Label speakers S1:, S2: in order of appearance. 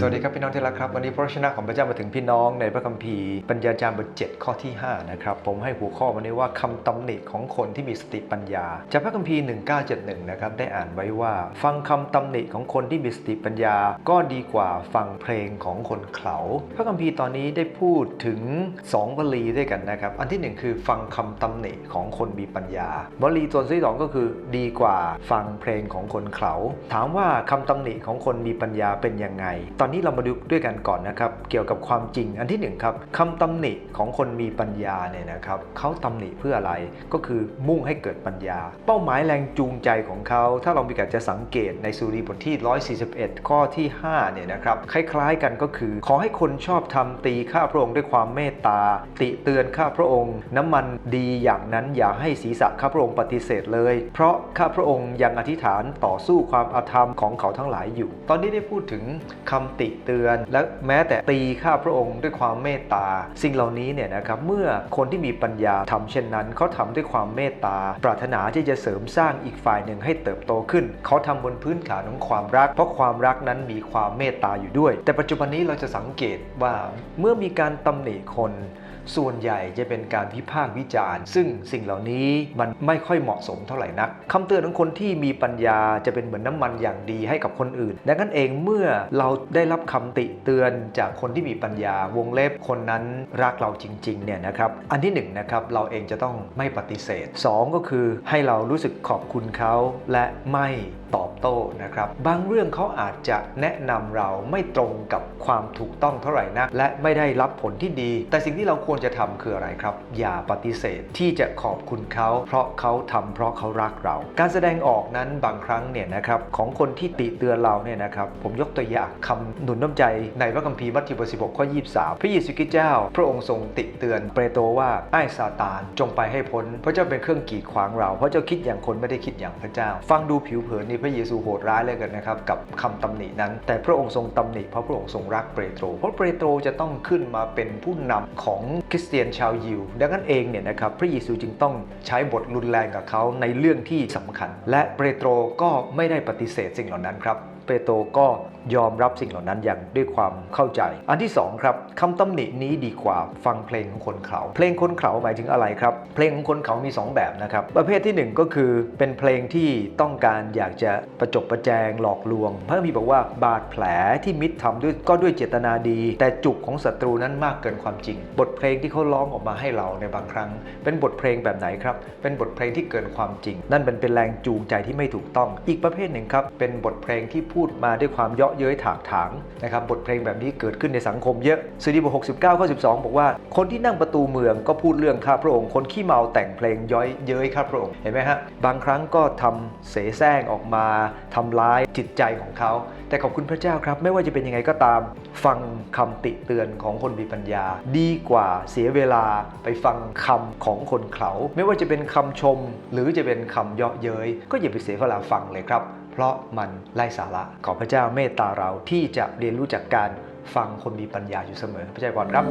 S1: สวัสดีครับพี่น้องที่รักครับวันนี้พระวจนะของพระเจ้ามาถึงพี่น้องในพระคัมภีร์ปัญญาจารย์บท7ข้อที่5นะครับผมให้หัวข้อวันนี้ว่าคำตำหนิของคนที่มีสติปัญญา จากพระคัมภีร์ 1971นะครับได้อ่านไว้ว่า ฟังคำตำหนิของคนที่มีสติปัญญา ก็ดีกว่าฟังเพลงของคนเขาพระคัมภีร์ตอนนี้ได้พูดถึง2วลีด้วยกันนะครับอันที่หนึ่งคือฟังคำตำหนิของคนมีปัญญาวลีตัวที่สองก็คือดีกว่าฟังเพลงของคนเขาถามว่าคำตำหนิของคนมีปัญญาเป็นยังไงตอนนี้เรามาดูด้วยกันก่อนนะครับ เกี่ยวกับความจริงอันที่หนึ่งครับคำตำหนิของคนมีปัญญาเนี่ยนะครับเขาตำหนิเพื่ออะไรก็คือมุ่งให้เกิดปัญญา เป้าหมายแรงจูงใจของเขา ถ้าเรามีการจะสังเกตในสุรีบทที่ 141 ข้อที่5เนี่ยนะครับคล้ายๆกันก็คือ ขอให้คนชอบทำตีข้าพระองค์ด้วยความเมตตา ติเตือนข้าพระองค์ น้ำมันดีอย่างนั้นอย่าให้ศีรษะข้าพระองค์ปฏิเสธเลย เพราะข้าพระองค์ยังอธิษฐานต่อสู้ความอาธรรมของเขาทั้งหลายอยู่ ตอนนี้ได้พูดถึงคำติเตือน และแม้แต่ตีข้าพระองค์ด้วยความเมตตา สิ่งเหล่านี้เนี่ยนะครับเมื่อคนที่มีปัญญาทำเช่นนั้นเขาทำด้วยความเมตตา ปรารถนาที่จะเสริมสร้างอีกฝ่ายหนึ่งให้เติบโตขึ้น เขาทำบนพื้นฐานของความรัก เพราะความรักนั้นมีความเมตตาอยู่ด้วย แต่ปัจจุบันนี้เราจะสังเกตว่าเมื่อมีการตำหนิคน ส่วนใหญ่จะเป็นการวิพากษ์วิจารณ์ ซึ่งสิ่งเหล่านี้มันไม่ค่อยเหมาะสมเท่าไหร่นักคำเตือนของคนที่มีปัญญาจะเป็นเหมือนน้ำมันอย่างดีให้กับคนอื่นดังนั้นเองเมื่อเราได้รับคำติเตือนจากคนที่มีปัญญาวงเล็บคนนั้นรักเราจริงๆเนี่ยนะครับอันที่หนึ่งนะครับเราเองจะต้องไม่ปฏิเสธสองก็คือให้เรารู้สึกขอบคุณเขาและไม่ตอบโต้นะครับ บางเรื่องเขาอาจจะแนะนำเราไม่ตรงกับความถูกต้องเท่าไหร่นัก และไม่ได้รับผลที่ดี แต่สิ่งที่เราควรจะทำคืออะไรครับ อย่าปฏิเสธที่จะขอบคุณเขา เพราะเขาทำเพราะเขารักเรา การแสดงออกนั้นบางครั้งเนี่ยนะครับของคนที่ติเตือนเราเนี่ยนะครับผมยกตัวอย่างคำหนุนน้ำใจในพระคัมภีร์มัทธิวบท16ข้อ23พระเยซูคริสต์เจ้า พระองค์ทรงติเตือนเปโตรว่าไอ้ซาตานจงไปให้พ้นเพราะเจ้าเป็นเครื่องกีดขวางเราเพราะเจ้าคิดอย่างคนไม่ได้คิดอย่างพระเจ้า ฟังดูผิวเผินนี่พระเยซูโหดร้ายเลยกันนะครับกับคำตำหนินั้น แต่พระองค์ทรงตำหนิเพราะพระองค์ทรงรักเปโตรเพราะเปโตรจะต้องขึ้นมาเป็นผู้นำของคริสเตียนชาวยิว ดังนั้นเองเนี่ยนะครับพระเยซูจึงต้องใช้บทรุนแรงกับเขาในเรื่องที่สำคัญ และเปโตรก็ไม่ได้ปฏิเสธสิ่งเหล่านั้นครับ เปโตรก็ยอมรับสิ่งเหล่านั้นอย่างด้วยความเข้าใจ อันที่สองครับคำตำหนินี้ดีกว่าฟังเพลงของคนเขาเพลงคนเขาหมายถึงอะไรครับ เพลงของคนเขามี 2 แบบนะครับ ประเภทที่ 1 ก็คือเป็นเพลงที่ต้องการอยากจะประจบประแจงหลอกลวง พระมีบอกว่าบาดแผลที่มิตรทำด้วยก็ด้วยเจตนาดี แต่จุกของศัตรูนั้นมากเกินความจริง บทเพลงที่เขาร้องออกมาให้เราในบางครั้ง เป็นบทเพลงแบบไหนครับ เป็นบทเพลงที่เกินความจริง นั่นเป็นเป็นแรงจูงใจที่ไม่ถูกต้อง อีกประเภทหนึ่งครับเป็นบทเพลงที่พููดมาด้วยความเยาะเย้ยถากถางนะครับบทเพลงแบบนี้เกิดขึ้นในสังคมเยอะสดีบท69ข้อ12 บอกว่า คนที่นั่งประตูเมืองก็พูดเรื่องข้าพระองค์ คนขี้เมาแต่งเพลงย้อยเย้ยข้าพระองค์เห็นไหมฮะบางครั้งก็ทำเสแสร้งออกมาทำร้ายจิตใจของเขา แต่ขอบคุณพระเจ้าครับ ไม่ว่าจะเป็นยังไงก็ตาม ฟังคำติเตือนของคนมีปัญญา ดีกว่าเสียเวลาไปฟังคำของคนเขา ไม่ว่าจะเป็นคำชม หรือจะเป็นคำเยาะเย้ยก็อย่าไปเสียเวลาฟังเลยครับ เพราะมันไร้สาระ ขอพระเจ้าเมตตาเราที่จะเรียนรู้จากการฟังคนมีปัญญาอยู่เสมอ พระเจ้าก่อนครับ